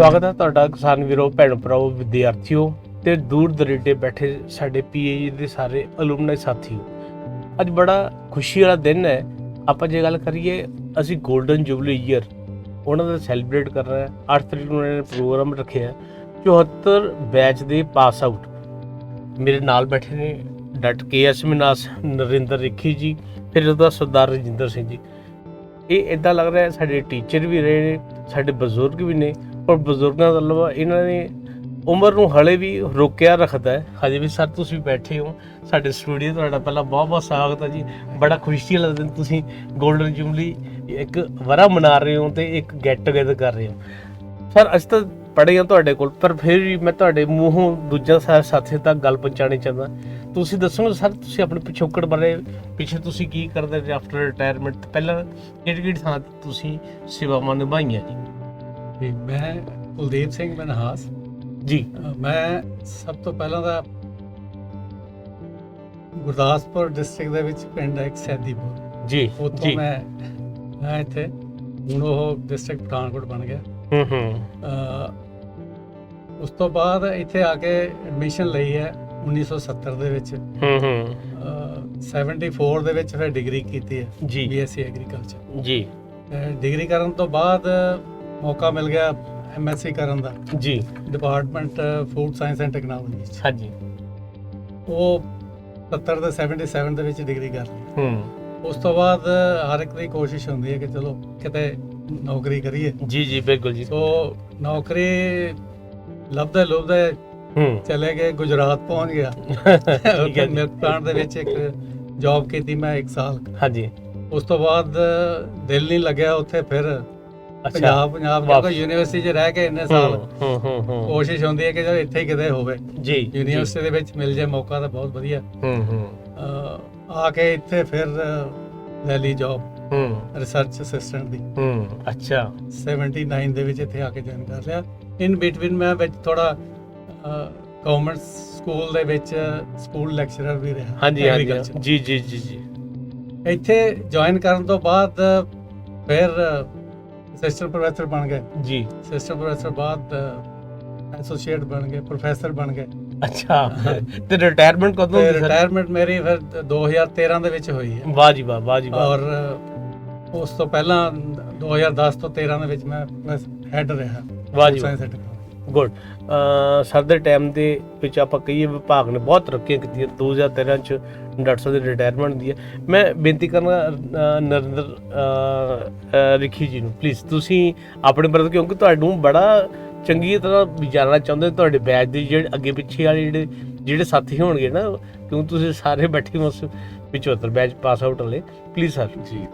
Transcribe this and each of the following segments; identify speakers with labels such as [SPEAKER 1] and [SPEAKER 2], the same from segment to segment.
[SPEAKER 1] ਸਵਾਗਤ ਹੈ ਤੁਹਾਡਾ ਕਿਸਾਨ ਵੀਰੋ, ਭੈਣ ਭਰਾਓ, ਵਿਦਿਆਰਥੀਓ ਤੇ ਦੂਰ ਦਰੇਡੇ ਬੈਠੇ ਸਾਡੇ ਪੀਏਜੀ ਦੇ ਸਾਰੇ ਅਲੂਮਨੀ ਸਾਥੀਓ। ਅੱਜ ਬੜਾ ਖੁਸ਼ੀ ਵਾਲਾ ਦਿਨ ਹੈ। ਆਪਾਂ ਜੇ ਗੱਲ ਕਰੀਏ, ਅਸੀਂ 골ਡਨ ਜੁਬਲੀ ਈਅਰ ਉਹਨਾਂ ਦਾ ਸੈਲੀਬ੍ਰੇਟ ਕਰ ਰਹੇ ਹਾਂ। 8 ਤਰੀਕ ਨੂੰ ਉਹਨਾਂ ਨੇ ਪ੍ਰੋਗਰਾਮ ਰੱਖਿਆ ਹੈ। 74 ਬੈਚ ਦੇ ਪਾਸ ਆਊਟ ਮੇਰੇ ਨਾਲ ਬੈਠੇ ਨੇ doctor K S Minhas Narinder Rikhi ji, ਫਿਰ ਉਹਦਾ ਸਰਦਾਰ ਰਜਿੰਦਰ ਸਿੰਘ ਜੀ। ਇਹ ਇਦਾਂ ਲੱਗ ਰਿਹਾ ਸਾਡੇ ਟੀਚਰ ਵੀ ਰਹੇ ਨੇ, ਸਾਡੇ ਬਜ਼ੁਰਗ ਵੀ ਨੇ। ਪਰ ਬਜ਼ੁਰਗਾਂ ਦਾ ਇਲਾਵਾ ਇਹਨਾਂ ਨੇ ਉਮਰ ਨੂੰ ਹਲੇ ਵੀ ਰੋਕਿਆ ਰੱਖਦਾ ਹੈ। ਹਜੇ ਵੀ ਸਰ ਤੁਸੀਂ ਬੈਠੇ ਹੋ ਸਾਡੇ ਸਟੂਡੀਓ ਤੁਹਾਡਾ ਪਹਿਲਾਂ ਬਹੁਤ ਬਹੁਤ ਸਵਾਗਤ ਹੈ ਜੀ। ਬੜਾ ਖੁਸ਼ੀ ਵਾਲਾ ਦਿਨ ਤੁਸੀਂ 골ਡਨ ਜੁਬਲੀ ਇੱਕ ਵਰਾ ਮਨਾ ਰਹੇ ਹੋ ਤੇ ਇੱਕ ਗੈਟ ਟੂਗੇਦਰ ਕਰ ਰਹੇ ਹੋ। ਸਰ ਅਸੀਂ ਤਾਂ ਪੜ੍ਹੇ ਹਾਂ ਤੁਹਾਡੇ ਕੋਲ ਪਰ ਫਿਰ ਵੀ ਮੈਂ ਤੁਹਾਡੇ ਮੂੰਹੋਂ ਦੂਜਾ ਸਾਥੀ ਤੱਕ ਗੱਲ ਪਹੁੰਚਾਉਣੀ ਚਾਹੁੰਦਾ। ਤੁਸੀਂ ਦੱਸੋਗੇ ਸਰ ਤੁਸੀਂ ਆਪਣੇ ਪਿਛੋਕੜ ਬਾਰੇ ਪਿੱਛੇ ਤੁਸੀਂ ਕੀ ਕਰਦੇ ਆਫਟਰ ਰਿਟਾਇਰਮੈਂਟ ਪਹਿਲਾਂ ਕਿਹੜੀ ਕਿਹੜੀ ਥਾਂ ਤੁਸੀਂ ਸੇਵਾਵਾਂ ਨਿਭਾਈਆਂ ਜੀ?
[SPEAKER 2] ਤੇ ਮੈਂ ਕੁਲਦੀਪ ਸਿੰਘ ਮਨਹਾਸ।
[SPEAKER 1] ਜੀ।
[SPEAKER 2] ਮੈਂ ਸਭ ਤੋਂ ਪਹਿਲਾਂ ਤਾਂ ਗੁਰਦਾਸਪੁਰ ਡਿਸਟ੍ਰਿਕਟ ਦੇ ਵਿੱਚ ਪਿੰਡ ਹੈ ਇੱਕ ਸੈਦੀਪੁਰ।
[SPEAKER 1] ਜੀ
[SPEAKER 2] ਉੱਥੋਂ
[SPEAKER 1] ਜੀ।
[SPEAKER 2] ਮੈਂ ਮੈਂ ਇੱਥੇ। ਹੁਣ ਉਹ ਡਿਸਟ੍ਰਿਕਟ ਪਠਾਨਕੋਟ ਬਣ ਗਿਆ।
[SPEAKER 1] ਹੂੰ ਹੂੰ।
[SPEAKER 2] ਉਸ ਤੋਂ ਬਾਅਦ ਇੱਥੇ ਆ ਕੇ ਐਡਮਿਸ਼ਨ ਲਈ ਹੈ 1970 ਦੇ ਵਿੱਚ।
[SPEAKER 1] ਹੂੰ ਹੂੰ।
[SPEAKER 2] ਅ, 74 ਦੇ ਵਿੱਚ ਫਿਰ ਡਿਗਰੀ ਕੀਤੀ ਹੈ
[SPEAKER 1] ਜੀ।
[SPEAKER 2] BSc agriculture.
[SPEAKER 1] ਜੀ।
[SPEAKER 2] ਡਿਗਰੀ ਕਰਨ ਤੋਂ ਬਾਅਦ ਮੌਕਾ ਮਿਲ ਗਿਆ ਐਮਐਸਸੀ ਕਰਨ ਦਾ।
[SPEAKER 1] ਜੀ।
[SPEAKER 2] Department food science and technology ਚ
[SPEAKER 1] ਹਾਂਜੀ।
[SPEAKER 2] ਉਹ 70 ਤੇ 77 ਦੇ ਵਿੱਚ ਡਿਗਰੀ ਕਰ ਲਈ
[SPEAKER 1] ਹੂੰ।
[SPEAKER 2] ਉਸ ਤੋਂ ਬਾਅਦ ਹਰ ਇੱਕ ਦੀ ਕੋਸ਼ਿਸ਼ ਹੁੰਦੀ ਹੈ ਕਿ ਚਲੋ ਕਿਤੇ ਨੌਕਰੀ ਕਰੀਏ।
[SPEAKER 1] ਜੀ ਜੀ ਬਿਲਕੁਲ ਜੀ।
[SPEAKER 2] ਸੋ ਨੌਕਰੀ ਲੱਭਦੇ ਲੱਭਦੇ
[SPEAKER 1] ਹੂੰ।
[SPEAKER 2] ਚਲੇ ਗਏ ਗੁਜਰਾਤ ਪਹੁੰਚ ਗਿਆ।
[SPEAKER 1] ਠੀਕ ਹੈ
[SPEAKER 2] ਪਲਾਂਟ ਦੇ ਵਿੱਚ ਇੱਕ ਜੌਬ ਕੀਤੀ ਮੈਂ 1 ਸਾਲ।
[SPEAKER 1] ਹਾਂਜੀ।
[SPEAKER 2] ਉਸ ਤੋਂ ਬਾਅਦ ਦਿਲ ਨਹੀਂ ਲੱਗਿਆ ਉੱਥੇ ਫਿਰ ਪੰਜਾਬ ਪੰਜਾਬ। ਕਿਉਂਕਿ ਯੂਨੀਵਰਸਿਟੀ 'ਚ ਰਹਿ ਕੇ ਇੰਨੇ ਸਾਲ
[SPEAKER 1] ਹੂੰ ਹੂੰ ਹੂੰ
[SPEAKER 2] ਕੋਸ਼ਿਸ਼ ਹੁੰਦੀ ਹੈ ਕਿ ਜੋ ਇੱਥੇ ਹੀ ਕਿਤੇ ਹੋਵੇ।
[SPEAKER 1] ਜੀ
[SPEAKER 2] ਯੂਨੀਵਰਸਿਟੀ ਦੇ ਵਿੱਚ ਮਿਲ ਜਾਏ ਮੌਕਾ ਤਾਂ ਬਹੁਤ ਵਧੀਆ।
[SPEAKER 1] ਹੂੰ ਹੂੰ।
[SPEAKER 2] ਆ ਕੇ ਇੱਥੇ ਫਿਰ ਲੈ ਲਈ ਜੌਬ
[SPEAKER 1] ਹੂੰ।
[SPEAKER 2] ਰਿਸਰਚ ਅਸਿਸਟੈਂਟ ਦੀ।
[SPEAKER 1] ਹੂੰ ਅੱਛਾ।
[SPEAKER 2] 79 ਦੇ ਵਿੱਚ ਇੱਥੇ ਆ ਕੇ ਜੁਆਇਨ ਕਰ ਲਿਆ। ਇਨ ਬਿਟਵੀਨ ਮੈਂ ਵਿੱਚ ਥੋੜਾ ਗਵਰਨਮੈਂਟ ਸਕੂਲ ਦੇ ਵਿੱਚ ਸਕੂਲ ਲੈਕਚਰਰ ਵੀ ਰਿਹਾ।
[SPEAKER 1] ਹਾਂਜੀ ਹਾਂਜੀ। ਜੀ ਜੀ ਜੀ ਜੀ।
[SPEAKER 2] ਇੱਥੇ ਜੁਆਇਨ ਕਰਨ ਤੋਂ ਬਾਅਦ ਫਿਰ ਅਸਿਸਟੈਂਟ ਪ੍ਰੋਫੈਸਰ ਬਣ ਗਏ।
[SPEAKER 1] ਜੀ।
[SPEAKER 2] ਅਸਿਸਟੈਂਟ ਪ੍ਰੋਫੈਸਰ ਬਾਅਦ ਐਸੋਸੀਏਟ ਬਣ ਗਏ ਪ੍ਰੋਫੈਸਰ ਬਣ ਗਏ।
[SPEAKER 1] ਅੱਛਾ। ਤੇ ਰਿਟਾਇਰਮੈਂਟ ਕਦੋਂ ਹੋਈ ਸਰ?
[SPEAKER 2] ਰਿਟਾਇਰਮੈਂਟ ਮੇਰੀ ਫਿਰ 2013 ਦੇ ਵਿੱਚ ਹੋਈ ਹੈ।
[SPEAKER 1] ਵਾਹ ਜੀ ਵਾਹ ਵਾਹ ਜੀ ਵਾਹ।
[SPEAKER 2] ਔਰ ਉਸ ਤੋਂ ਪਹਿਲਾਂ 2010 ਤੋਂ 13 ਦੇ ਵਿੱਚ ਮੈਂ ਹੈਡ ਰਿਹਾ।
[SPEAKER 1] ਵਾਹ ਜੀ ਗੁੱਡ। ਸਰ ਦੇ ਟਾਈਮ ਦੇ ਵਿੱਚ ਆਪਾਂ ਕਹੀਏ ਵਿਭਾਗ ਨੇ ਬਹੁਤ ਤਰੱਕੀਆਂ ਕੀਤੀਆਂ 2013 ਚ ਡਾਕਟਰ ਸਾਹਿਬ ਦੀ ਰਿਟਾਇਰਮੈਂਟ ਦੀ ਹੈ। ਮੈਂ ਬੇਨਤੀ ਕਰਨਾ ਨਰਿੰਦਰ ਰਿਖੀ ਜੀ ਨੂੰ ਪਲੀਜ਼ ਤੁਸੀਂ ਆਪਣੇ ਬਾਰੇ ਕਿਉਂਕਿ ਤੁਹਾਨੂੰ ਬੜਾ ਚੰਗੀ ਤਰ੍ਹਾਂ ਵਿਚਾਰਨਾ ਚਾਹੁੰਦੇ ਤੁਹਾਡੇ ਬੈਚ ਦੇ ਜਿਹੜੇ ਅੱਗੇ ਪਿੱਛੇ ਵਾਲੇ ਜਿਹੜੇ ਜਿਹੜੇ ਸਾਥੀ ਹੋਣਗੇ ਨਾ ਕਿਉਂਕਿ ਤੁਸੀਂ ਸਾਰੇ ਬੈਠੇ ਹੋ ਉਸ 75 ਬੈਚ ਪਾਸ ਆਊਟ ਵਾਲੇ। ਪਲੀਜ਼ ਸਰ
[SPEAKER 3] ਜੀ।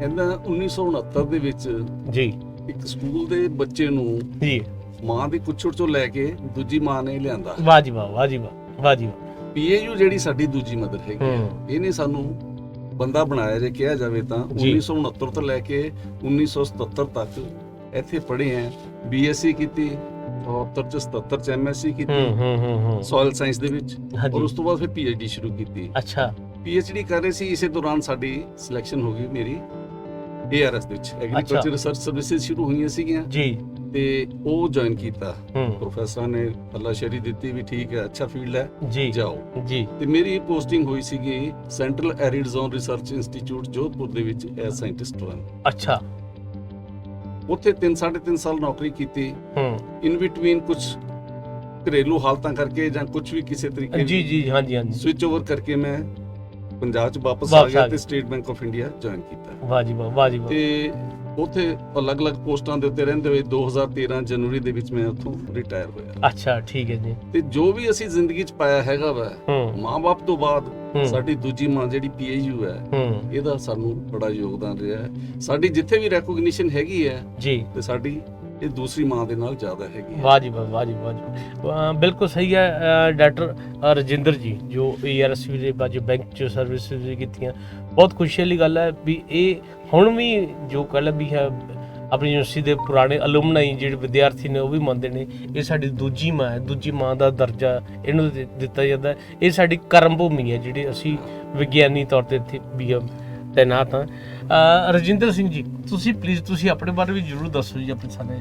[SPEAKER 3] ਕਹਿੰਦਾ 1969 ਦੇ ਵਿੱਚ
[SPEAKER 1] ਜੀ।
[SPEAKER 3] ਇੱਕ ਸਕੂਲ ਦੇ ਬੱਚੇ ਨੂੰ
[SPEAKER 1] ਜੀ।
[SPEAKER 3] ਮਾਂ ਦੀ ਕੁੱਛੜ ਚੋਂ ਲੈ ਕੇ ਦੂਜੀ ਮਾਂ ਨੇ ਲਿਆਂਦਾ।
[SPEAKER 1] ਵਾਹ ਜੀ ਵਾਹ ਵਾਹ ਜੀ ਵਾਹ ਵਾਹ ਜੀ ਵਾਹ।
[SPEAKER 3] ਪੀਏਯੂ ਜਿਹੜੀ ਸਾਡੀ ਦੂਜੀ ਮਦਰ ਹੈਗੀ
[SPEAKER 1] ਹੂੰ।
[SPEAKER 3] ਇਹਨੇ ਸਾਨੂੰ ਬੰਦਾ ਬਣਾਇਆ ਜੇ ਕਿਹਾ ਜਾਵੇ ਤਾਂ
[SPEAKER 1] ਜੀ।
[SPEAKER 3] 1969 ਤੋਂ ਲੈ ਕੇ 1977 ਤੱਕ ਇੱਥੇ ਪੜ੍ਹੇ ਆ ਬੀਐਸਸੀ ਕੀਤੀ 74 ਚ 77 ਚ ਐਮਐਸਸੀ ਕੀਤੀ
[SPEAKER 1] ਹੂੰ ਹੂੰ ਹੂੰ ਹੂੰ।
[SPEAKER 3] ਸੋਇਲ ਸਾਇੰਸ ਦੇ ਵਿੱਚ ਔਰ
[SPEAKER 1] ਹਾਂਜੀ
[SPEAKER 3] ਉਸ ਤੋਂ ਬਾਅਦ ਫਿਰ ਪੀਐਚਡੀ ਸ਼ੁਰੂ ਕੀਤੀ।
[SPEAKER 1] ਅੱਛਾ।
[SPEAKER 3] ਪੀਐਚਡੀ ਕਰ ਰਹੇ ਸੀ ਇਸੇ ਦੌਰਾਨ ਸਾਡੀ ਸਿਲੈਕਸ਼ਨ ਹੋ ਗਈ ਮੇਰੀ ਏਆਰਐਸ ਦੇ ਵਿੱਚ। ਐਗਰੀਕਲਚਰ ਰਿਸਰਚ ਸਰਵਿਸਿਜ਼ ਸ਼ੁਰੂ ਹੋਈਆਂ ਸੀਗੀਆਂ।
[SPEAKER 1] ਜੀ।
[SPEAKER 3] ਤੇ ਉਹ ਜੁਆਇਨ ਕੀਤਾ।
[SPEAKER 1] ਹੂੰ।
[SPEAKER 3] ਪ੍ਰੋਫੈਸਰ ਨੇ ਅੱਲਾਸ਼ਰੀ ਦਿੱਤੀ ਵੀ ਠੀਕ ਹੈ ਅੱਛਾ ਫੀਲਡ ਹੈ
[SPEAKER 1] ਜੀ।
[SPEAKER 3] ਜਾਓ।
[SPEAKER 1] ਜੀ।
[SPEAKER 3] ਤੇ ਮੇਰੀ ਪੋਸਟਿੰਗ ਹੋਈ ਸੀਗੀ central arid zone research institute Jodhpur ਦੇ ਵਿੱਚ ਐਜ਼ ਸਾਇੰਟਿਸਟ ਵਨ
[SPEAKER 1] ਅੱਛਾ।
[SPEAKER 3] ਉੱਥੇ 3 3.5 ਸਾਲ ਨੌਕਰੀ ਕੀਤੀ।
[SPEAKER 1] ਹੂੰ।
[SPEAKER 3] ਇਨ ਬਿਟਵੀਨ ਕੁਝ ਘਰੇਲੂ ਹਾਲਤਾਂ ਕਰਕੇ ਜਾਂ ਕੁਝ ਵੀ ਕਿਸੇ ਤਰੀਕੇ
[SPEAKER 1] ਜੀ ਜੀ ਹਾਂਜੀ ਹਾਂਜੀ।
[SPEAKER 3] ਸਵਿਚ ਓਵਰ ਕਰਕੇ ਮੈਂ ਪੰਜਾਬ 'ਚ ਵਾਪਸ
[SPEAKER 1] ਵਾਪਸ
[SPEAKER 3] ਆ ਗਿਆ
[SPEAKER 1] ਗਏ।
[SPEAKER 3] ਤੇ state bank of India join ਕੀਤਾ।
[SPEAKER 1] ਵਾਹ ਜੀ ਵਾਹ ਵਾਹ ਜੀ ਵਾਹ।
[SPEAKER 3] ਤੇ ਉੱਥੇ ਅਲੱਗ-ਅਲੱਗ ਪੋਸਟਾਂ ਦੇ ਉੱਤੇ ਰਹਿੰਦੇ ਹੋਏ 2013 ਜਨਵਰੀ ਦੇ ਵਿੱਚ ਮੈਂ ਉੱਥੋਂ ਰਿਟਾਇਰ ਹੋਇਆ।
[SPEAKER 1] ਅੱਛਾ ਠੀਕ ਹੈ ਜੀ।
[SPEAKER 3] ਤੇ ਜੋ ਵੀ ਅਸੀਂ ਜ਼ਿੰਦਗੀ 'ਚ ਪਾਇਆ ਹੈਗਾ ਵਾ ਮਾਂ-ਬਾਪ ਤੋਂ ਬਾਅਦ ਸਾਡੀ ਦੂਜੀ ਮਾਂ ਜਿਹੜੀ ਪੀਏਯੂ ਹੈ ਇਹਦਾ ਸਾਨੂੰ ਬੜਾ ਯੋਗਦਾਨ ਰਿਹਾ ਹੈ। ਸਾਡੀ ਜਿੱਥੇ ਵੀ ਰੈਕੋਗਨੀਸ਼ਨ ਹੈਗੀ ਹੈ
[SPEAKER 1] ਜੀ।
[SPEAKER 3] ਤੇ ਸਾਡੀ ਇਹ ਦੂਸਰੀ ਮਾਂ ਦੇ ਨਾਲ ਜ਼ਿਆਦਾ ਹੈਗੀ ਹੈ।
[SPEAKER 1] ਵਾਹ ਜੀ ਵਾਹ ਵਾਹ ਜੀ ਵਾਹ ਬਿਲਕੁਲ ਸਹੀ ਹੈ ਡਾਕਟਰ ਰਜਿੰਦਰ ਜੀ ਜੋ ਈਆਰਐਸਵੀ ਦੇ ਬਾਜੂ ਬੈਂਕ ਚ ਸਰਵਿਸਿਜ਼ ਕੀਤੀਆਂ ਬਹੁਤ ਖੁਸ਼ੀ ਵਾਲੀ ਗੱਲ ਹੈ ਵੀ ਇਹ ਹੁਣ ਵੀ ਜੋ ਕੱਲ ਵੀ ਹੈ ਆਪਣੀ ਯੂਨੀਵਰਸਿਟੀ ਦੇ ਪੁਰਾਣੇ ਅਲੂਮਨਾਈ ਜਿਹੜੇ ਵਿਦਿਆਰਥੀ ਨੇ ਉਹ ਵੀ ਮੰਨਦੇ ਨੇ ਇਹ ਸਾਡੀ ਦੂਜੀ ਮਾਂ ਹੈ ਦੂਜੀ ਮਾਂ ਦਾ ਦਰਜਾ ਇਹਨੂੰ ਦਿੱਤਾ ਜਾਂਦਾ। ਇਹ ਸਾਡੀ ਕਰਮ ਭੂਮੀ ਹੈ ਜਿਹੜੀ ਅਸੀਂ ਵਿਗਿਆਨੀ ਤੌਰ ਤੇ ਇੱਥੇ ਵੀ ਤੈਨਾਤ ਹਾਂ। ਰਜਿੰਦਰ ਸਿੰਘ ਜੀ ਤੁਸੀਂ ਪਲੀਜ਼ ਤੁਸੀਂ ਆਪਣੇ ਬਾਰੇ ਵੀ ਜਰੂਰ ਦੱਸੋ ਜੀ ਆਪਣੇ ਸਾਰੇ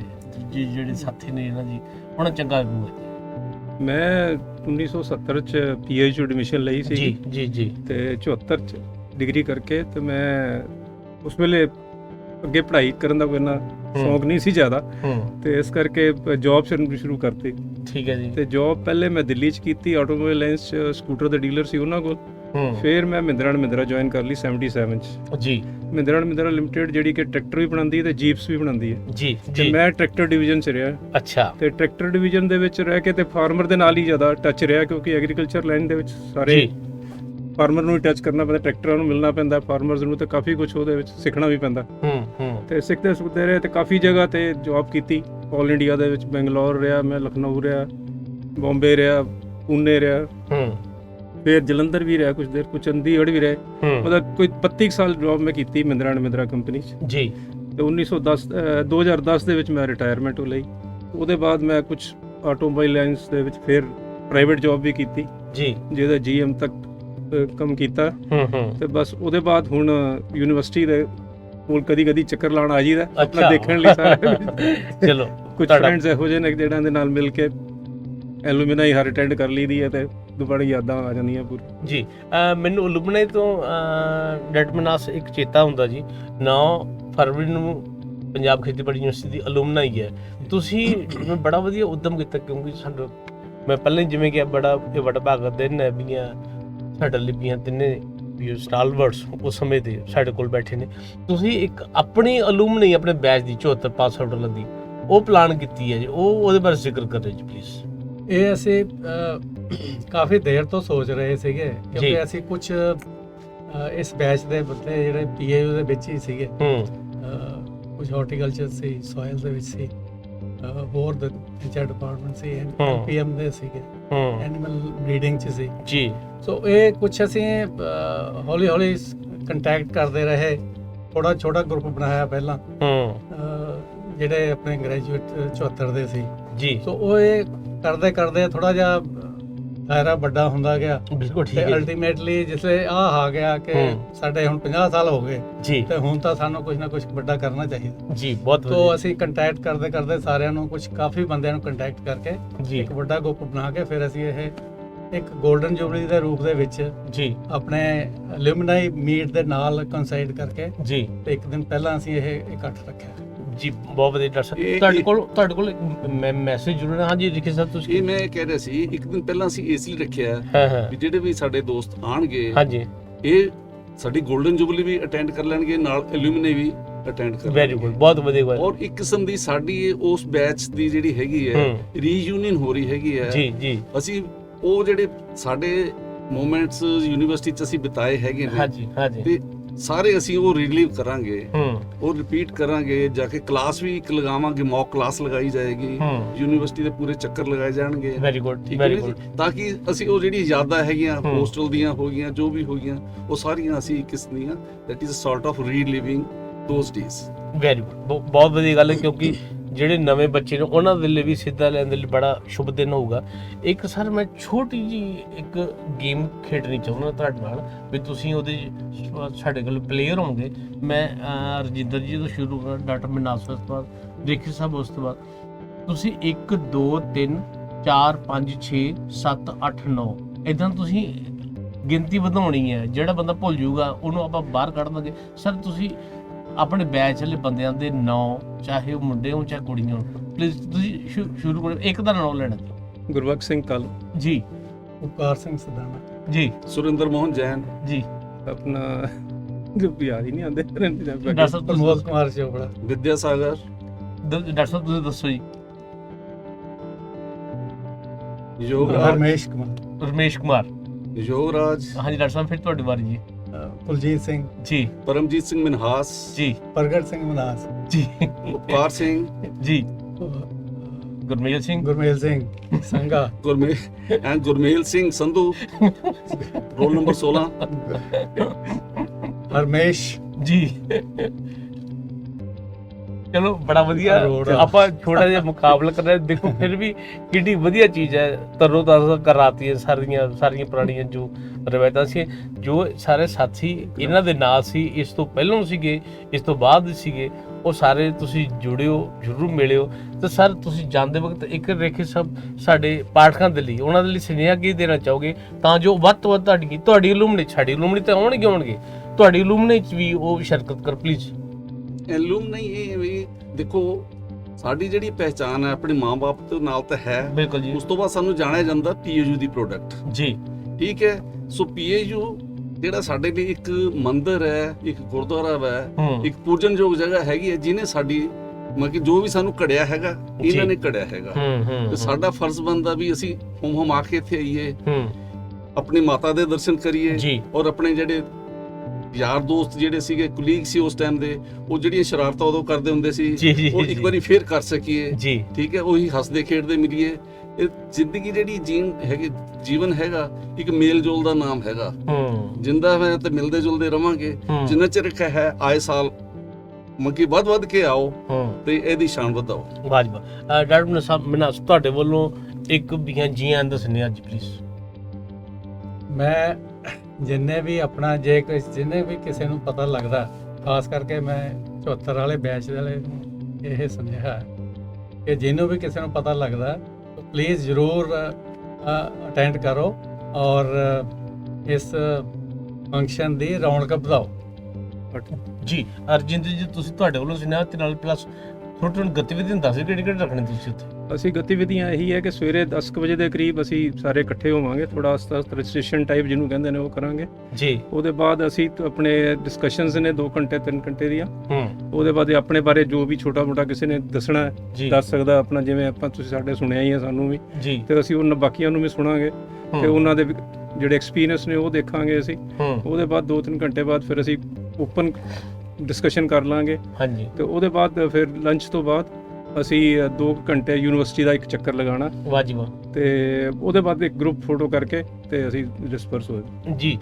[SPEAKER 1] ਜੀ ਜਿਹੜੇ ਸਾਥੀ ਨੇ ਇਹਨਾਂ ਜੀ ਉਹਨਾਂ ਚੰਗਾ ਵਿਊ ਹੈ
[SPEAKER 4] ਮੈਂ 1970 ਚ ਪੀਐਚ ਐਡਮਿਸ਼ਨ ਲਈ ਸੀ
[SPEAKER 1] ਜੀ ਜੀ ਜੀ।
[SPEAKER 4] ਤੇ 74 ਚ ਡਿਗਰੀ ਕਰਕੇ ਤੇ ਮੈਂ ਉਸ ਵੇਲੇ ਅੱਗੇ ਪੜ੍ਹਾਈ ਕਰਨ ਦਾ ਕੋਈ ਨਾ ਸ਼ੌਂਕ ਨਹੀਂ ਸੀ ਜ਼ਿਆਦਾ।
[SPEAKER 1] ਹੂੰ।
[SPEAKER 4] ਤੇ ਇਸ ਕਰਕੇ ਜੌਬ ਸ਼ੁਰੂ ਕਰਤੀ।
[SPEAKER 1] ਠੀਕ ਹੈ ਜੀ।
[SPEAKER 4] ਤੇ ਜੌਬ ਪਹਿਲੇ ਮੈਂ ਦਿੱਲੀ ਚ ਕੀਤੀ ਆਟੋਮੋਬਾਈਲ ਲਾਈਨਸ ਚ ਸਕੂਟਰ ਦੇ ਡੀਲਰ ਸੀ ਉਹਨਾਂ ਕੋਲ।
[SPEAKER 1] ਹੂੰ।
[SPEAKER 4] ਫਿਰ ਮੈਂ ਮਹਿੰਦਰਾ ਐਂਡ ਮਹਿੰਦਰਾ ਜੁਆਇਨ ਕਰ ਲਈ 77 ਚ।
[SPEAKER 1] ਜੀ।
[SPEAKER 4] ਮਹਿੰਦਰਾ ਐਂਡ ਮਹਿੰਦਰਾ ਲਿਮਟਿਡ ਜਿਹੜੀ ਕਿ ਟਰੈਕਟਰ ਵੀ ਬਣਾਉਂਦੀ ਹੈ ਤੇ ਜੀਪਸ ਵੀ ਬਣਾਉਂਦੀ ਹੈ।
[SPEAKER 1] ਜੀ
[SPEAKER 4] ਤੇ
[SPEAKER 1] ਜੀ।
[SPEAKER 4] ਮੈਂ ਟਰੈਕਟਰ ਡਿਵੀਜ਼ਨ ਚ ਰਿਹਾ।
[SPEAKER 1] ਅੱਛਾ।
[SPEAKER 4] ਤੇ ਟਰੈਕਟਰ ਡਿਵੀਜ਼ਨ ਦੇ ਵਿੱਚ ਰਹਿ ਕੇ ਤੇ ਫਾਰਮਰ ਦੇ ਨਾਲ ਹੀ ਜ਼ਿਆਦਾ ਟੱਚ ਰਿਹਾ ਕਿਉਂਕਿ ਐਗਰੀਕਲਚਰ ਲਾਈਨ ਦੇ ਵਿੱਚ ਸਾਰੇ
[SPEAKER 1] ਜੀ।
[SPEAKER 4] ਫਾਰਮਰ ਨੂੰ ਹੀ ਟੱਚ ਕਰਨਾ ਪੈਂਦਾ ਟਰੈਕਟਰਾਂ ਨੂੰ ਮਿਲਣਾ ਪੈਂਦਾ ਫਾਰਮਰਸ ਨੂੰ ਤੇ ਕਾਫੀ ਕੁਝ ਉਹਦੇ ਵਿੱਚ ਸਿੱਖਣਾ ਵੀ ਪੈਂਦਾ।
[SPEAKER 1] ਹੂੰ ਹੂੰ।
[SPEAKER 4] ਤੇ ਸਿੱਖਦੇ ਸਿੱਖਦੇ ਰਹੇ ਤੇ ਕਾਫੀ ਜਗ੍ਹਾ ਤੇ ਜੌਬ ਕੀਤੀ। ਆਲ ਇੰਡੀਆ ਦੇ ਵਿੱਚ ਬੰਗਲੌਰ ਰਿਹਾ ਮੈਂ ਲਖਨਊ ਰਿਹਾ ਬੰਬੇ ਰਿਹਾ ਪੂਨੇ ਰਿਹਾ।
[SPEAKER 1] ਹੂੰ।
[SPEAKER 4] ਫਿਰ ਜਲੰਧਰ ਵੀ ਰਿਹਾ ਕੁਝ ਦੇਰ ਕੁਝ ਚੰਡੀਗੜ੍ਹ ਵੀ ਰਹੇ।
[SPEAKER 1] ਹੂੰ।
[SPEAKER 4] ਮਤਲਬ ਕੋਈ 32 ਕੁ ਸਾਲ ਜੌਬ ਮੈਂ ਕੀਤੀ ਮਹਿੰਦਰਾ ਐਂਡ ਮਹਿੰਦਰਾ ਕੰਪਨੀ 'ਚ।
[SPEAKER 1] ਜੀ।
[SPEAKER 4] ਤੇ 1910 ਅਹ 2010 ਦੇ ਵਿੱਚ ਮੈਂ ਰਿਟਾਇਰਮੈਂਟ ਲਈ। ਉਹਦੇ ਬਾਅਦ ਮੈਂ ਕੁਝ ਆਟੋਮੋਬਾਈਲ ਲਾਈਨਸ ਦੇ ਵਿੱਚ ਫਿਰ ਪ੍ਰਾਈਵੇਟ ਜੌਬ ਵੀ ਕੀਤੀ।
[SPEAKER 1] ਜੀ।
[SPEAKER 4] ਜਿਹਦਾ ਜੀਐਮ ਤੱਕ ਕੰਮ ਕੀਤਾ।
[SPEAKER 1] ਹੂੰ ਹੂੰ।
[SPEAKER 4] ਤੇ ਬਸ ਉਹਦੇ ਬਾਅਦ ਹੁਣ ਯੂਨੀਵਰਸਿਟੀ ਦੇ ਕੋਲ ਕਦੀ ਕਦੀ ਚੱਕਰ ਲਾਉਣ ਆ ਜੀਦਾ। ਆਪਣਾ ਦੇਖਣ ਲਈ ਸਾਰੇ।
[SPEAKER 1] ਚਲੋ
[SPEAKER 4] ਕੁਝ ਫਰੈਂਡਸ ਇਹੋ ਜਿਹੇ ਨੇ ਜਿਹੜਾਂ ਦੇ ਨਾਲ ਮਿਲ ਕੇ ਐਲੂਮੀਨਾਈ ਹਰ ਅਟੈਂਡ ਕਰ ਲਈਦੀ ਹੈ ਤੇ ਦੁਬਾਰਾ ਯਾਦਾਂ ਆ ਜਾਂਦੀਆਂ ਪੂਰੀ
[SPEAKER 1] ਜੀ ਮੈਨੂੰ ਉਲੂਮਨੇ ਤੋਂ ਡੈਟਮਨਾਸ ਇੱਕ ਚੇਤਾ ਹੁੰਦਾ ਜੀ। 9 ਫਰਵਰੀ ਨੂੰ ਪੰਜਾਬ ਖੇਤੀਬਾੜੀ ਯੂਨੀਵਰਸਿਟੀ ਦੀ ਅਲੂਮਨਾਈ ਹੈ। ਤੁਸੀਂ ਬੜਾ ਵਧੀਆ ਉਦਮ ਕੀਤਾ ਕਿਉਂਕਿ ਸਾਨੂੰ ਮੈਂ ਪਹਿਲਾਂ ਜਿਵੇਂ ਕਿ ਬੜਾ ਇਹ ਵੱਡਾ ਭਾਗ ਦਿਨ ਹੈ ਵੀਆਂ ਸਾਡੇ ਲਿਪੀਆਂ ਤਿੰਨੇ ਵੀ ਸਟਾਲਵਰਡਸ ਉਸ ਸਮੇਂ ਦੇ ਸਾਡੇ ਕੋਲ ਬੈਠੇ ਨੇ। ਤੁਸੀਂ ਇੱਕ ਆਪਣੀ ਅਲੂਮਨੀ ਆਪਣੇ ਬੈਚ ਦੀ 74 ਪਾਸ ਆਊਟ ਵਾਲੀ ਦੀ ਉਹ ਪਲਾਨ ਕੀਤੀ ਹੈ ਜੀ। ਉਹ ਉਹਦੇ ਬਾਰੇ ਜ਼ਿਕਰ ਕਰੋ ਜੀ ਪਲੀਜ਼
[SPEAKER 2] ਇਹ ਅਸੀਂ ਕਾਫੀ ਦੇਰ ਤੋਂ ਸੋਚ ਰਹੇ ਸੀਗੇ। ਕਿਉਂਕਿ ਅਸੀਂ ਕੁਝ ਇਸ ਬੈਚ ਦੇ ਬੰਦੇ ਜਿਹੜੇ ਪੀਏਯੂ ਦੇ ਵਿੱਚ ਹੀ ਸੀਗੇ।
[SPEAKER 1] ਹੂੰ।
[SPEAKER 2] ਕੁਝ ਹਾਰਟੀਕਲਚਰ ਸੀ ਸੋਇਲ ਦੇ ਵਿੱਚ ਸੀ। ਹੋਰ ਦੇ ਟੀਚਰ ਡਿਪਾਰਟਮੈਂਟ ਸੀ
[SPEAKER 1] ਹੂੰ।
[SPEAKER 2] ਪੀਐਮ ਦੇ ਸੀਗੇ ਐਨੀਮਲ ਬਰੀਡਿੰਗ ਚ ਸੀ।
[SPEAKER 1] ਜੀ।
[SPEAKER 2] ਸੋ ਇਹ ਕੁਝ ਅਸੀਂ ਹੌਲੀ ਹੌਲੀ ਕੰਟੈਕਟ ਕਰਦੇ ਰਹੇ। ਥੋੜਾ ਛੋਟਾ ਗਰੁੱਪ ਬਣਾਇਆ ਪਹਿਲਾਂ। ਜਿਹੜੇ ਆਪਣੇ ਗ੍ਰੈਜੂਏਟ 74 ਦੇ ਸੀ।
[SPEAKER 1] ਜੀ।
[SPEAKER 2] ਸੋ ਉਹ ਇਹ ਕਰਦੇ ਕਰਦੇ ਥੋੜਾ ਜਿਹਾ ਦਾਇਰਾ ਵੱਡਾ ਹੁੰਦਾ ਗਿਆ।
[SPEAKER 1] ਬਿਲਕੁਲ ਠੀਕ
[SPEAKER 2] ਤੇ
[SPEAKER 1] ਹੈ।
[SPEAKER 2] ਅਲਟੀਮੇਟਲੀ ਜਿਸਲੇ ਆ ਆ ਗਿਆ ਕਿ। ਸਾਡੇ ਹੁਣ 50 ਸਾਲ ਹੋ ਗਏ।
[SPEAKER 1] ਜੀ।
[SPEAKER 2] ਤੇ ਹੁਣ ਤਾਂ ਸਾਨੂੰ ਕੁਝ ਨਾ ਕੁਝ ਵੱਡਾ ਕਰਨਾ ਚਾਹੀਦਾ।
[SPEAKER 1] ਜੀ ਬਹੁਤ
[SPEAKER 2] ਤੋ
[SPEAKER 1] ਵਧੀਆ।
[SPEAKER 2] ਅਸੀਂ ਕੰਟੈਕਟ ਕਰਦੇ ਕਰਦੇ ਸਾਰਿਆਂ ਨੂੰ ਕੁਝ ਕਾਫੀ ਬੰਦਿਆਂ ਨੂੰ ਕੰਟੈਕਟ ਕਰਕੇ ਇੱਕ ਵੱਡਾ ਗਰੁੱਪ ਬਣਾ ਕੇ ਫਿਰ ਅਸੀਂ ਇਹ ਇੱਕ 골ਡਨ ਜੁਬਲੀ ਦੇ ਰੂਪ ਦੇ ਵਿੱਚ
[SPEAKER 1] ਜੀ।
[SPEAKER 2] ਆਪਣੇ ਲਿਮਨਾਈ ਮੀਟ ਦੇ ਨਾਲ ਕੰਸਾਈਡ ਕਰਕੇ
[SPEAKER 1] ਜੀ।
[SPEAKER 2] ਤੇ ਇੱਕ ਦਿਨ ਪਹਿਲਾਂ ਅਸੀਂ ਇਹ ਇਕੱਠ ਰੱਖਿਆ।
[SPEAKER 1] ਜੀ ਬਹੁਤ ਵਧੀਆ ਡਾਕਟਰ ਸਾਹਿਬ।
[SPEAKER 3] ਇਹ-
[SPEAKER 1] ਤੁਹਾਡੇ ਕੋਲ ਤੁਹਾਡੇ ਕੋਲ ਮੈਸੇਜ ਜ਼ਰੂਰ ਹੈ ਹਾਂਜੀ ਲਿਖੇ ਸਾਹਿਬ ਤੁਸੀਂ।
[SPEAKER 3] ਇਹ ਮੈਂ ਕਹਿ ਰਿਹਾ ਸੀ ਇੱਕ ਦਿਨ ਪਹਿਲਾਂ ਅਸੀਂ ਇਸ ਲਈ ਰੱਖਿਆ ਹੈ
[SPEAKER 1] ਹਾਂ ਹਾਂ।
[SPEAKER 3] ਵੀ ਜਿਹੜੇ ਵੀ ਸਾਡੇ ਦੋਸਤ ਆਣਗੇ
[SPEAKER 1] ਹਾਂਜੀ।
[SPEAKER 3] ਇਹ ਸਾਡੀ 골ਡਨ ਜੁਬਲੀ ਵੀ ਅਟੈਂਡ ਕਰ ਲੈਣਗੇ ਨਾਲ ਐਲੂਮੀਨੇ ਵੀ ਅਟੈਂਡ ਕਰ
[SPEAKER 1] ਵੈਰੀ ਗੁੱਡ ਬਹੁਤ ਵਧੀਆ ਗੱਲ।
[SPEAKER 3] ਔਰ ਇੱਕ ਕਿਸਮ ਦੀ ਸਾਡੀ ਇਹ ਉਸ ਬੈਚ ਦੀ ਜਿਹੜੀ ਹੈਗੀ ਹੈ
[SPEAKER 1] ਹੂੰ।
[SPEAKER 3] ਰੀਯੂਨੀਅਨ ਹੋ ਰਹੀ ਹੈਗੀ ਹੈ।
[SPEAKER 1] ਜੀ ਜੀ।
[SPEAKER 3] ਅਸੀਂ ਉਹ ਜਿਹੜੇ ਸਾਡੇ ਮੂਮੈਂਟਸ ਯੂਨੀਵਰਸਿਟੀ ਚ ਅਸੀਂ ਬਿਤਾਏ ਹੈਗੇ ਨੇ
[SPEAKER 1] ਹਾਂਜੀ ਹਾਂਜੀ।
[SPEAKER 3] ਤੇ ਸਾਰੇ ਅਸੀਂ ਉਹ ਰੀਲੀਵ ਕਰਾਂਗੇ ਉਹ ਰਿਪੀਟ ਕਰਾਂਗੇ ਜਾ ਕੇ ਕਲਾਸ ਵੀ ਇੱਕ ਲਗਾਵਾਂਗੇ ਮੌਕ ਕਲਾਸ ਲਗਾਈ ਜਾਏਗੀ ਯੂਨੀਵਰਸਿਟੀ ਦੇ ਪੂਰੇ ਚੱਕਰ ਲਗਾਏ ਜਾਣਗੇ।
[SPEAKER 1] Very good very good?
[SPEAKER 3] ਤਾਂ ਕਿ ਅਸੀਂ ਉਹ ਜਿਹੜੀ ਯਾਦਾਂ ਹੈਗੀਆਂ। ਹੋਸਟਲ ਦੀਆਂ ਹੋ ਗਈਆਂ ਜੋ ਵੀ ਹੋ ਗਈਆਂ ਉਹ ਸਾਰੀਆਂ ਅਸੀਂ ਕਿਸ ਦੀਆਂ that is a sort of reliving those days
[SPEAKER 1] very good ਬਹੁਤ ਵਧੀਆ ਗੱਲ ਹੈ ਕਿਉਂਕਿ ਜਿਹੜੇ ਨਵੇਂ ਬੱਚੇ ਨੇ, ਉਹਨਾਂ ਦੇ ਲਈ ਵੀ ਸਿੱਧਾ ਲੈਣ ਦੇ ਲਈ ਬੜਾ ਸ਼ੁਭ ਦਿਨ ਹੋਊਗਾ। ਇੱਕ ਸਰ, ਮੈਂ ਛੋਟੀ ਜੀ ਇੱਕ ਗੇਮ ਖੇਡਣੀ ਚਾਹੁੰਦਾ ਤੁਹਾਡੇ ਨਾਲ, ਵੀ ਤੁਸੀਂ ਉਹਦੇ ਸਾਡੇ ਕੋਲ ਪਲੇਅਰ ਹੋਣਗੇ ਮੈਂ ਰਜਿੰਦਰ ਜੀ ਤੋਂ ਸ਼ੁਰੂ ਕਰਾਂ, ਡਾਕਟਰ ਮਨਾਸ ਉਸ ਤੋਂ ਬਾਅਦ, ਦੇਖੀ ਸਾਹਿਬ ਉਸ ਤੋਂ ਬਾਅਦ। ਤੁਸੀਂ 1 2 3 4 5 6 7 8 9 ਇਦਾਂ ਤੁਸੀਂ ਗਿਣਤੀ ਵਧਾਉਣੀ ਹੈ। ਜਿਹੜਾ ਬੰਦਾ ਭੁੱਲ ਜਾਊਗਾ, ਉਹਨੂੰ ਆਪਾਂ ਬਾਹਰ ਕੱਢ ਦਾਂਗੇ। ਸਰ, ਤੁਸੀਂ ਆਪਣੇ ਬੈਚ ਵਾਲੇ ਬੰਦਿਆਂ ਦੇ ਨਾਂ ਚਾਹੇ ਉਹ ਮੁੰਡੇ ਹੋਣ ਚਾਹੇ ਕੁੜੀਆਂ ਹੋਣ। ਪਲੀਜ਼ ਤੁਸੀਂ ਸ਼ੁ- ਸ਼ੁਰੂ ਕਰੋ ਇੱਕ ਦਾ ਨਾਮ ਲੈਣਾ ਜੀ।
[SPEAKER 4] ਗੁਰਬਖਸ਼ ਸਿੰਘ ਕਲ।
[SPEAKER 1] ਜੀ।
[SPEAKER 2] ਉਪਕਾਰ ਸਿੰਘ ਸਦਾਨਾ।
[SPEAKER 1] ਜੀ।
[SPEAKER 3] ਸੁਰਿੰਦਰ ਮੋਹਨ ਜੈਨ।
[SPEAKER 1] ਜੀ।
[SPEAKER 4] ਆਪਣਾ ਜੋ ਯਾਦ ਹੀ ਨਹੀਂ ਆਉਂਦੇ
[SPEAKER 1] ਡਾਕਟਰ ਸਾਹਿਬ
[SPEAKER 2] ਪ੍ਰਮੋਦ
[SPEAKER 1] ਤੁਸੀਂ
[SPEAKER 2] ਕੁਮਾਰ ਚੋਪੜਾ।
[SPEAKER 3] ਵਿਦਿਆ ਸਾਗਰ।
[SPEAKER 1] ਦ- ਡਾਕਟਰ ਸਾਹਿਬ ਤੁਸੀਂ ਦੱਸੋ ਜੀ।
[SPEAKER 3] ਯੋਗਰਾਜ।
[SPEAKER 2] ਹਰਮੇਸ਼ ਕੁਮਾਰ।
[SPEAKER 1] ਰਮੇਸ਼ ਕੁਮਾਰ।
[SPEAKER 3] ਯੋਗਰਾਜ।
[SPEAKER 1] ਹਾਂਜੀ ਡਾਕਟਰ ਸਾਹਿਬ ਫਿਰ ਤੁਹਾਡੀ ਵਾਰੀ ਜੀ।
[SPEAKER 2] ਕੁਲਜੀਤ ਸਿੰਘ।
[SPEAKER 1] ਜੀ।
[SPEAKER 3] ਪਰਮਜੀਤ ਸਿੰਘ ਮਨਹਾਸ।
[SPEAKER 1] ਜੀ।
[SPEAKER 2] ਪ੍ਰਗਟ ਸਿੰਘ ਮਨਾਸ
[SPEAKER 1] ਜੀ।
[SPEAKER 3] ਉਪਕਾਰ ਸਿੰਘ।
[SPEAKER 1] ਜੀ। Gurmel Singh.
[SPEAKER 2] Gurmel Singh. Sanga
[SPEAKER 3] ਗੁਰਮੇ and Gurmel Singh Sandhu. Roll number 16
[SPEAKER 2] Harmesh.
[SPEAKER 1] ਜੀ। ਚਲੋ ਬੜਾ ਵਧੀਆ। ਆਪਾਂ ਛੋਟਾ ਜਿਹਾ ਮੁਕਾਬਲਾ ਕਰ ਰਹੇ ਦੇਖੋ ਫਿਰ ਵੀ ਕਿੰਨੀ ਵਧੀਆ ਚੀਜ਼ ਹੈ। ਤਰੋ ਤਾਜ਼ਾ ਕਰਾਤੀ ਹੈ ਸਾਰੀਆਂ ਸਾਰੀਆਂ ਪੁਰਾਣੀਆਂ ਜੋ ਰਵਾਇਤਾਂ ਸੀ ਜੋ ਸਾਰੇ ਸਾਥੀ ਇਹਨਾਂ ਦੇ ਨਾਲ ਸੀ ਇਸ ਤੋਂ ਪਹਿਲਾਂ ਸੀਗੇ ਇਸ ਤੋਂ ਬਾਅਦ ਸੀਗੇ ਉਹ ਸਾਰੇ ਤੁਸੀਂ ਜੁੜਿਓ ਜ਼ਰੂਰ ਮਿਲਿਓ। ਤੇ ਸਰ ਤੁਸੀਂ ਜਾਂਦੇ ਵਕਤ ਇੱਕ ਰੇਖੇ ਸਭ ਸਾਡੇ ਪਾਠਕਾਂ ਦੇ ਲਈ ਉਹਨਾਂ ਦੇ ਲਈ ਸੁਨੇਹਾ ਕੀ ਦੇਣਾ ਚਾਹੋਗੇ? ਤਾਂ ਜੋ ਵੱਧ ਤੋਂ ਵੱਧ ਤੁਹਾਡੀ ਤੁਹਾਡੀ ਇਲੂਮਨੀ ਸਾਡੀ ਇਲੂਮਨੀ ਤੇ ਆਉਣਗੇ ਆਉਣਗੇ। ਤੁਹਾਡੀ ਇਲੂਮਨੀ ਚ ਵੀ ਉਹ ਸ਼ਿਰਕਤ ਕਰ ਪਲੀਜ਼
[SPEAKER 3] ਐਲੂਮ ਨਹੀਂ ਇਹ ਵੀ ਦੇਖੋ ਸਾਡੀ ਜਿਹੜੀ ਪਹਿਚਾਨ ਹੈ ਆਪਣੇ ਮਾਪੇ ਤੋਂ ਨਾਲ ਤਾਂ ਹੈ।
[SPEAKER 1] ਬਿਲਕੁਲ ਜੀ।
[SPEAKER 3] ਉਸ ਤੋਂ ਬਾਅਦ ਸਾਨੂੰ ਜਾਣਿਆ ਜਾਂਦਾ ਪੀਏਯੂ ਦੀ ਪ੍ਰੋਡਕਟ
[SPEAKER 1] ਜੀ।
[SPEAKER 3] ਠੀਕ ਹੈ? ਸੋ ਪੀਏਯੂ ਜਿਹੜਾ ਸਾਡੇ ਲਈ ਇੱਕ ਮੰਦਿਰ ਹੈ ਇੱਕ ਗੁਰਦੁਆਰਾ ਹੈ। ਇੱਕ ਪੂਜਨਯੋਗ ਜਗ੍ਹਾ ਹੈਗੀ ਹੈ ਜਿਹਨੇ ਸਾਡੀ ਮਤਲਬ ਕਿ ਜੋ ਵੀ ਸਾਨੂੰ ਘੜਿਆ ਹੈਗਾ। ਇਹਨਾਂ ਨੇ ਘੜਿਆ ਹੈਗਾ। ਤੇ ਸਾਡਾ ਫਰਜ਼ ਬਣਦਾ ਵੀ ਅਸੀਂ ਹੁਮ ਹਮ ਆ ਕੇ ਇੱਥੇ ਆਈਏ ਆਪਣੀ ਮਾਤਾ ਦੇ ਦਰਸ਼ਨ ਕਰੀਏ ਔਰ ਆਪਣੇ ਜਿਹੜੇ ਯਾਰ ਦੋਸਤ ਜਿਹੜੇ ਸੀਗੇ ਕੁਲੀਗ ਸੀ ਉਸ ਟਾਈਮ ਦੇ ਉਹ ਜਿਹੜੀਆਂ ਸ਼ਰਾਰਤਾਂ ਉਦੋਂ ਕਰਦੇ ਹੁੰਦੇ ਸੀ ਉਹ ਇੱਕ ਵਾਰੀ ਫੇਰ ਕਰ ਸਕੀਏ। ਠੀਕ ਹੈ? ਉਹੀ ਹੱਸਦੇ ਖੇਡਦੇ ਮਿਲੀਏ। ਇਹ ਜ਼ਿੰਦਗੀ ਜਿਹੜੀ ਜੀਣ ਹੈਗੀ ਜੀਵਨ ਹੈਗਾ ਇੱਕ ਮੇਲ ਜੋਲ ਦਾ ਨਾਮ ਹੈਗਾ।
[SPEAKER 1] ਹੂੰ।
[SPEAKER 3] ਜਿੰਦਾ ਹੈ ਤੇ ਮਿਲਦੇ ਜੁਲਦੇ ਰਵਾਂਗੇ। ਜਿੰਨਾ ਚਿਰ ਹੈ ਆਏ ਸਾਲ ਮੱਕੀ ਵੱਧ ਵੱਧ ਕੇ ਆਓ
[SPEAKER 1] ਹੂੰ।
[SPEAKER 3] ਤੇ ਇਹਦੀ ਸ਼ਾਨ ਵਧਾਓ।
[SPEAKER 1] ਵਾਜਬਾ ਡਾਕਟਰ ਮਨਸਾਬ ਮਨਾਸ ਤੁਹਾਡੇ ਵੱਲੋਂ ਇੱਕ ਵੀਆਂ ਜੀਆਂ ਦੱਸਣੇ ਅੱਜ ਪਲੀਜ਼
[SPEAKER 2] ਮੈਂ ਜਿੰਨੇ ਵੀ ਆਪਣਾ ਜੇ ਕੋਈ ਜਿੰਨੇ ਵੀ ਕਿਸੇ ਨੂੰ ਪਤਾ ਲੱਗਦਾ ਖਾਸ ਕਰਕੇ ਮੈਂ 74 ਵਾਲੇ ਬੈਚ ਵਾਲੇ ਇਹ ਸੁਨੇਹਾ ਹੈ ਕਿ ਜਿਹਨੂੰ ਵੀ ਕਿਸੇ ਨੂੰ ਪਤਾ ਲੱਗਦਾ ਪਲੀਜ਼ ਜ਼ਰੂਰ ਅਟੈਂਡ ਕਰੋ ਔਰ ਇਸ ਫੰਕਸ਼ਨ ਦੀ ਰੌਣਕ ਵਧਾਓ।
[SPEAKER 1] ਜੀ, ਅਰਜਿੰਦਰ ਜੀ, ਤੁਸੀਂ ਤੁਹਾਡੇ ਵੱਲੋਂ ਸੁਣਿਆ ਤੇ ਨਾਲ ਪਲੱਸ ਥੋੜੀ ਥੋੜੀ ਗਤੀਵਿਧੀ ਦੱਸ ਦਿਓ ਕਿਹੜੀ ਕਿਹੜੀ ਰੱਖਣੀ ਤੁਸੀਂ ਉੱਥੇ?
[SPEAKER 4] ਅਸੀਂ ਗਤੀਵਿਧੀਆਂ ਇਹੀ ਹੈ ਕਿ ਸਵੇਰੇ 10 ਕੁ ਵਜੇ ਦੇ ਕਰੀਬ ਅਸੀਂ ਸਾਰੇ ਇਕੱਠੇ ਹੋਵਾਂਗੇ ਥੋੜਾ ਅਸਤਾ ਰਜਿਸਟ੍ਰੇਸ਼ਨ ਟਾਈਪ ਜਿਹਨੂੰ ਕਹਿੰਦੇ ਨੇ ਉਹ ਕਰਾਂਗੇ।
[SPEAKER 1] ਜੀ।
[SPEAKER 4] ਉਹਦੇ ਬਾਅਦ ਅਸੀਂ ਆਪਣੇ ਡਿਸਕਸ਼ਨਸ ਨੇ 2 ਘੰਟੇ 3 ਘੰਟੇ ਦੀਆਂ।
[SPEAKER 1] ਹੂੰ।
[SPEAKER 4] ਉਹਦੇ ਬਾਅਦ ਆਪਣੇ ਬਾਰੇ ਜੋ ਵੀ ਛੋਟਾ ਮੋਟਾ ਕਿਸੇ ਨੇ ਦੱਸਣਾ ਹੈ, ਦੱਸ ਸਕਦਾ ਆਪਣਾ ਜਿਵੇਂ ਆਪਾਂ ਤੁਸੀਂ ਸਾਡੇ ਸੁਣਿਆ ਹੀ ਹੈ ਸਾਨੂੰ ਵੀ। ਤੇ ਅਸੀਂ ਉਹਨਾਂ ਬਾਕੀਆਂ ਨੂੰ ਵੀ ਸੁਣਾਂਗੇ। ਤੇ ਉਹਨਾਂ ਦੇ ਜਿਹੜੇ ਐਕਸਪੀਰੀਅੰਸ ਨੇ ਉਹ ਦੇਖਾਂਗੇ ਅਸੀਂ। ਉਹਦੇ ਬਾਅਦ 2-3 ਘੰਟੇ ਬਾਅਦ ਫਿਰ ਅਸੀਂ ਓਪਨ ਡਿਸਕਸ਼ਨ ਕਰ ਲਾਂਗੇ।
[SPEAKER 1] ਹਾਂਜੀ।
[SPEAKER 4] ਤੇ ਉਹਦੇ ਬਾਅਦ ਫਿਰ ਲੰਚ ਤੋਂ ਬਾਅਦ ਅਸੀਂ 2 ਘੰਟੇ ਯੂਨੀਵਰਸਿਟੀ ਦਾ ਇੱਕ ਚੱਕਰ ਲਗਾਉਣਾ।
[SPEAKER 1] ਵਾਜਬਾ।
[SPEAKER 4] ਤੇ ਉਹਦੇ ਬਾਅਦ ਇੱਕ ਗਰੁੱਪ ਫੋਟੋ ਕਰਕੇ ਤੇ ਅਸੀਂ ਡਿਸਪਰਸ ਹੋ
[SPEAKER 1] ਜੀ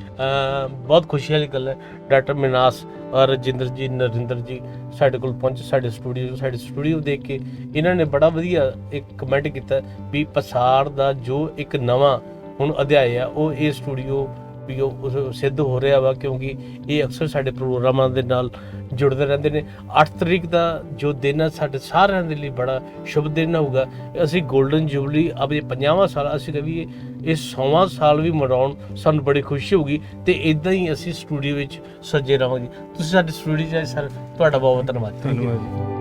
[SPEAKER 1] ਬਹੁਤ ਖੁਸ਼ੀ ਵਾਲੀ ਗੱਲ ਹੈ। ਡਾਕਟਰ ਮਿਨਾਸ ਔਰ ਰਜਿੰਦਰ ਜੀ ਨਰਿੰਦਰ ਜੀ ਸਾਡੇ ਕੋਲ ਪਹੁੰਚੇ ਸਾਡੇ ਸਟੂਡੀਓ ਸਾਡੇ ਸਟੂਡੀਓ ਦੇਖ ਕੇ। ਇਹਨਾਂ ਨੇ ਬੜਾ ਵਧੀਆ ਇੱਕ ਕਮੈਂਟ ਕੀਤਾ ਵੀ ਪਸਾਰ ਦਾ ਜੋ ਇੱਕ ਨਵਾਂ ਹੁਣ ਅਧਿਆਇ ਆ ਉਹ ਇਹ ਸਟੂਡੀਓ ਵੀ ਉਹ ਸਿੱਧ ਹੋ ਰਿਹਾ ਵਾ ਕਿਉਂਕਿ ਇਹ ਅਕਸਰ ਸਾਡੇ ਪ੍ਰੋਗਰਾਮਾਂ ਦੇ ਨਾਲ ਜੁੜਦੇ ਰਹਿੰਦੇ ਨੇ। 8 ਤਰੀਕ ਦਾ ਜੋ ਦਿਨ ਹੈ ਸਾਡੇ ਸਾਰਿਆਂ ਦੇ ਲਈ ਬੜਾ ਸ਼ੁਭ ਦਿਨ ਹੋਊਗਾ। ਅਸੀਂ 골ਡਨ ਜੁਬਲੀ ਆਪਣੇ 50ਵਾਂ ਸਾਲ, ਅਸੀਂ ਕਹੀਏ ਇਹ 100ਵਾਂ ਸਾਲ ਵੀ ਮਨਾਉਣ ਸਾਨੂੰ ਬੜੀ ਖੁਸ਼ੀ ਹੋਊਗੀ ਤੇ ਇਦਾਂ ਹੀ ਅਸੀਂ ਸਟੂਡੀਓ ਵਿੱਚ ਸੱਜੇ ਰਵਾਂਗੇ ਤੁਸੀਂ ਸਾਡੇ ਸਟੂਡੀਓ 'ਚ ਆਏ ਸਰ, ਤੁਹਾਡਾ ਬਹੁਤ ਬਹੁਤ ਧੰਨਵਾਦ।
[SPEAKER 4] ਧੰਨਵਾਦ